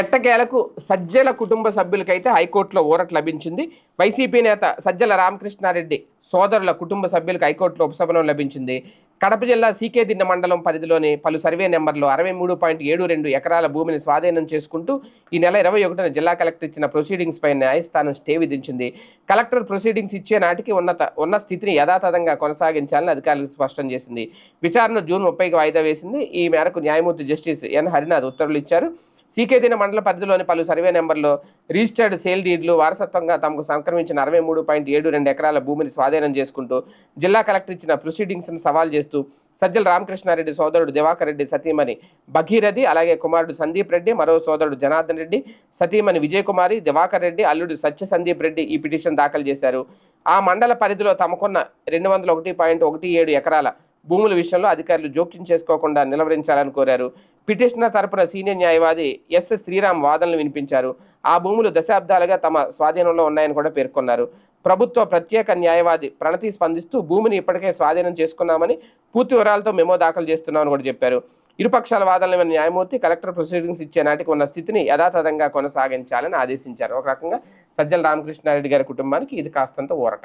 ఎట్టకేలకు సజ్జల కుటుంబ సభ్యులకైతే హైకోర్టులో ఊరట లభించింది. వైసీపీ నేత సజ్జల రామకృష్ణారెడ్డి సోదరుల కుటుంబ సభ్యులకు హైకోర్టులో ఉపశమనం లభించింది. కడప జిల్లా సీకే దిన్న మండలం పరిధిలోని పలు సర్వే నెంబర్లో అరవై మూడు పాయింట్ ఏడు రెండు ఎకరాల భూమిని స్వాధీనం చేసుకుంటూ ఈ నెల ఇరవై ఒకటిన జిల్లా కలెక్టర్ ఇచ్చిన ప్రొసీడింగ్స్ పై న్యాయస్థానం స్టే విధించింది. కలెక్టర్ ప్రొసీడింగ్స్ ఇచ్చే నాటికి ఉన్నత ఉన్న స్థితిని యథాతథంగా కొనసాగించాలని అధికారులకు స్పష్టం చేసింది. విచారణ జూన్ ముప్పైకి వాయిదా వేసింది. ఈ మేరకు న్యాయమూర్తి జస్టిస్ ఎన్ హరినాథ్ ఉత్తర్వులు ఇచ్చారు. సీకేదిన మండల పరిధిలోని పలు సర్వే నెంబర్లో రిజిస్టర్డ్ సేల్ డీడ్లు వారసత్వంగా తమకు సంక్రమించిన అరవై మూడు పాయింట్ ఏడు రెండు ఎకరాల భూమిని స్వాధీనం చేసుకుంటూ జిల్లా కలెక్టర్ ఇచ్చిన ప్రొసీడింగ్స్ను సవాల్ చేస్తూ సజ్జల రామకృష్ణారెడ్డి సోదరుడు దివాకర్ రెడ్డి సతీమణి భగీరథి అలాగే కుమారుడు సందీప్ రెడ్డి మరో సోదరుడు జనార్దన్ రెడ్డి సతీమణి విజయకుమారి దివాకర్ రెడ్డి అల్లుడు సత్య సందీప్ రెడ్డి ఈ పిటిషన్ దాఖలు చేశారు. ఆ మండల పరిధిలో తమకున్న రెండు వందల ఒకటి పాయింట్ ఒకటి ఏడు ఎకరాల భూముల విషయంలో అధికారులు జోక్యం చేసుకోకుండా నిలవరించాలని కోరారు. పిటిషనర్ తరపున సీనియర్ న్యాయవాది ఎస్. శ్రీరామ్ వాదనలు వినిపించారు. ఆ భూములు దశాబ్దాలుగా తమ స్వాధీనంలో ఉన్నాయని కూడా పేర్కొన్నారు. ప్రభుత్వ ప్రత్యేక న్యాయవాది ప్రణతి స్పందిస్తూ భూమిని ఇప్పటికే స్వాధీనం చేసుకున్నామని పూర్తి వివరాలతో మెమో దాఖలు చేస్తున్నామని కూడా చెప్పారు. ఇరుపక్షాల వాదనలు విన్న న్యాయమూర్తి కలెక్టర్ ప్రొసీడింగ్స్ ఇచ్చే నాటికి ఉన్న స్థితిని యథాతథంగా కొనసాగించాలని ఆదేశించారు. ఒక రకంగా సజ్జల రామకృష్ణారెడ్డి గారి కుటుంబానికి ఇది కాస్తంత ఊరట.